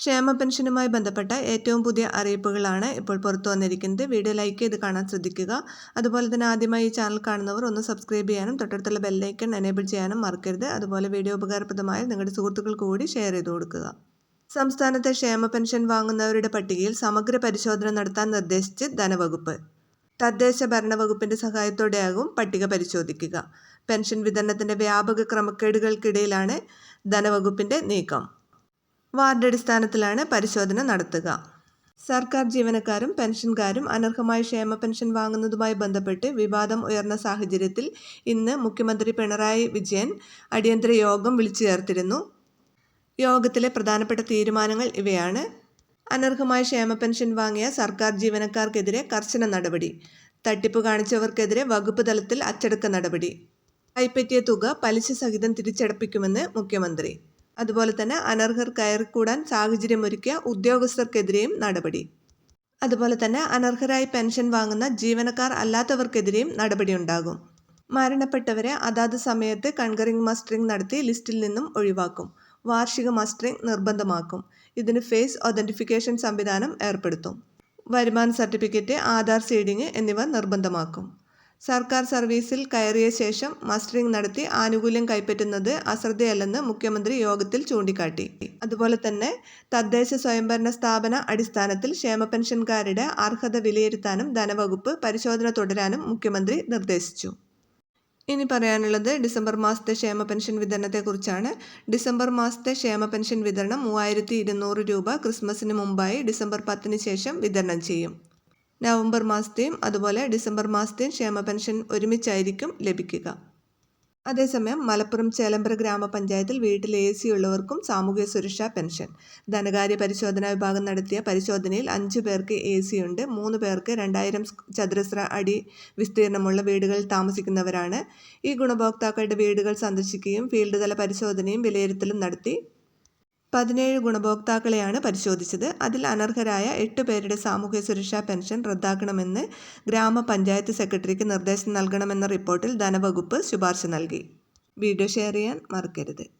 ക്ഷേമ പെൻഷനുമായി ബന്ധപ്പെട്ട ഏറ്റവും പുതിയ അറിയിപ്പുകളാണ് ഇപ്പോൾ പുറത്തു വന്നിരിക്കുന്നത്. വീഡിയോ ലൈക്ക് ചെയ്ത് കാണാൻ ശ്രദ്ധിക്കുക. അതുപോലെ തന്നെ ആദ്യമായി ഈ ചാനൽ കാണുന്നവർ ഒന്ന് സബ്സ്ക്രൈബ് ചെയ്യാനും തൊട്ടടുത്തുള്ള ബെല്ലൈക്കൺ എനേബിൾ ചെയ്യാനും മറക്കരുത്. അതുപോലെ വീഡിയോ ഉപകാരപ്രദമായ നിങ്ങളുടെ സുഹൃത്തുക്കൾ കൂടി ഷെയർ ചെയ്ത് കൊടുക്കുക. സംസ്ഥാനത്തെ ക്ഷേമ പെൻഷൻ വാങ്ങുന്നവരുടെ പട്ടികയിൽ സമഗ്ര പരിശോധന നടത്താൻ നിർദ്ദേശിച്ച് ധനവകുപ്പ്. തദ്ദേശ ഭരണവകുപ്പിന്റെ സഹായത്തോടെയാകും പട്ടിക പരിശോധിക്കുക. പെൻഷൻ വിതരണത്തിന്റെ വ്യാപക ക്രമക്കേടുകൾക്കിടയിലാണ് ധനവകുപ്പിന്റെ നീക്കം. വാർഡ് അടിസ്ഥാനത്തിലാണ് പരിശോധന നടത്തുക. സർക്കാർ ജീവനക്കാരും പെൻഷൻകാരും അനർഹമായി ക്ഷേമ പെൻഷൻ വാങ്ങുന്നതുമായി ബന്ധപ്പെട്ട് വിവാദം ഉയർന്ന സാഹചര്യത്തിൽ ഇന്ന് മുഖ്യമന്ത്രി പിണറായി വിജയൻ അടിയന്തര യോഗം വിളിച്ചു ചേർത്തിരുന്നു യോഗത്തിലെ പ്രധാനപ്പെട്ട തീരുമാനങ്ങൾ ഇവയാണ്. അനർഹമായി ക്ഷേമ പെൻഷൻ വാങ്ങിയ സർക്കാർ ജീവനക്കാർക്കെതിരെ കർശന നടപടി. തട്ടിപ്പ് കാണിച്ചവർക്കെതിരെ വകുപ്പ് തലത്തിൽ അച്ചടക്ക നടപടി. കൈപ്പറ്റിയ തുക പലിശ സഹിതം തിരിച്ചടപ്പിക്കുമെന്ന് മുഖ്യമന്ത്രി. അതുപോലെ തന്നെ അനർഹർ കയറിക്കൂടാൻ സാഹചര്യമൊരുക്കിയ ഉദ്യോഗസ്ഥർക്കെതിരെയും നടപടി. അതുപോലെ തന്നെ അനർഹരായി പെൻഷൻ വാങ്ങുന്ന ജീവനക്കാർ അല്ലാത്തവർക്കെതിരെയും നടപടിയുണ്ടാകും മരണപ്പെട്ടവരെ അതാത് സമയത്ത് കൺകറിംഗ് മസ്റ്ററിംഗ് നടത്തി ലിസ്റ്റിൽ നിന്നും ഒഴിവാക്കും. വാർഷിക മസ്റ്ററിംഗ് നിർബന്ധമാക്കും. ഇതിന് ഫേസ് ഒതന്റിഫിക്കേഷൻ സംവിധാനം ഏർപ്പെടുത്തും. വരുമാന സർട്ടിഫിക്കറ്റ് ആധാർ സീഡിങ് എന്നിവ നിർബന്ധമാക്കും. സർക്കാർ സർവീസിൽ കയറിയ ശേഷം മസ്റ്ററിംഗ് നടത്തി ആനുകൂല്യം കൈപ്പറ്റുന്നത് അശ്രദ്ധയല്ലെന്ന് മുഖ്യമന്ത്രി യോഗത്തിൽ ചൂണ്ടിക്കാട്ടി. അതുപോലെ തന്നെ തദ്ദേശ സ്വയംഭരണ സ്ഥാപന അടിസ്ഥാനത്തിൽ ക്ഷേമ പെൻഷൻകാരുടെ അർഹത വിലയിരുത്താനും ധനവകുപ്പ് പരിശോധന തുടരാനും മുഖ്യമന്ത്രി നിർദ്ദേശിച്ചു. ഇനി പറയാനുള്ളത് ഡിസംബർ മാസത്തെ ക്ഷേമ പെൻഷൻ വിതരണത്തെക്കുറിച്ചാണ്. ഡിസംബർ മാസത്തെ ക്ഷേമ പെൻഷൻ വിതരണം മൂവായിരത്തി ഇരുന്നൂറ് രൂപ ക്രിസ്മസിന് മുമ്പായി ഡിസംബർ പത്തിന് ശേഷം വിതരണം ചെയ്യും. നവംബർ മാസത്തെയും അതുപോലെ ഡിസംബർ മാസത്തെയും ക്ഷേമ പെൻഷൻ ഒരുമിച്ചായിരിക്കും ലഭിക്കുക. അതേസമയം മലപ്പുറം ചേലമ്പ്ര ഗ്രാമപഞ്ചായത്തിൽ വീട്ടിൽ എ സി ഉള്ളവർക്കും സാമൂഹ്യ സുരക്ഷാ പെൻഷൻ. ധനകാര്യ പരിശോധനാ വിഭാഗം നടത്തിയ പരിശോധനയിൽ അഞ്ച് പേർക്ക് എ സി ഉണ്ട് മൂന്ന് പേർക്ക് രണ്ടായിരം ചതുരശ്ര അടി വിസ്തീർണമുള്ള വീടുകളിൽ താമസിക്കുന്നവരാണ്. ഈ ഗുണഭോക്താക്കളുടെ വീടുകൾ സന്ദർശിക്കുകയും ഫീൽഡ് തല പരിശോധനയും വിലയിരുത്തലും നടത്തി പതിനേഴ് ഗുണഭോക്താക്കളെയാണ് പരിശോധിച്ചത്. അതിൽ അനർഹരായ എട്ട് പേരുടെ സാമൂഹ്യ സുരക്ഷാ പെൻഷൻ റദ്ദാക്കണമെന്ന് ഗ്രാമപഞ്ചായത്ത് സെക്രട്ടറിക്ക് നിർദ്ദേശം നൽകണമെന്ന റിപ്പോർട്ടിൽ ധനവകുപ്പ് ശുപാർശ നൽകി. വീഡിയോ ഷെയർ ചെയ്യാൻ മറക്കരുത്.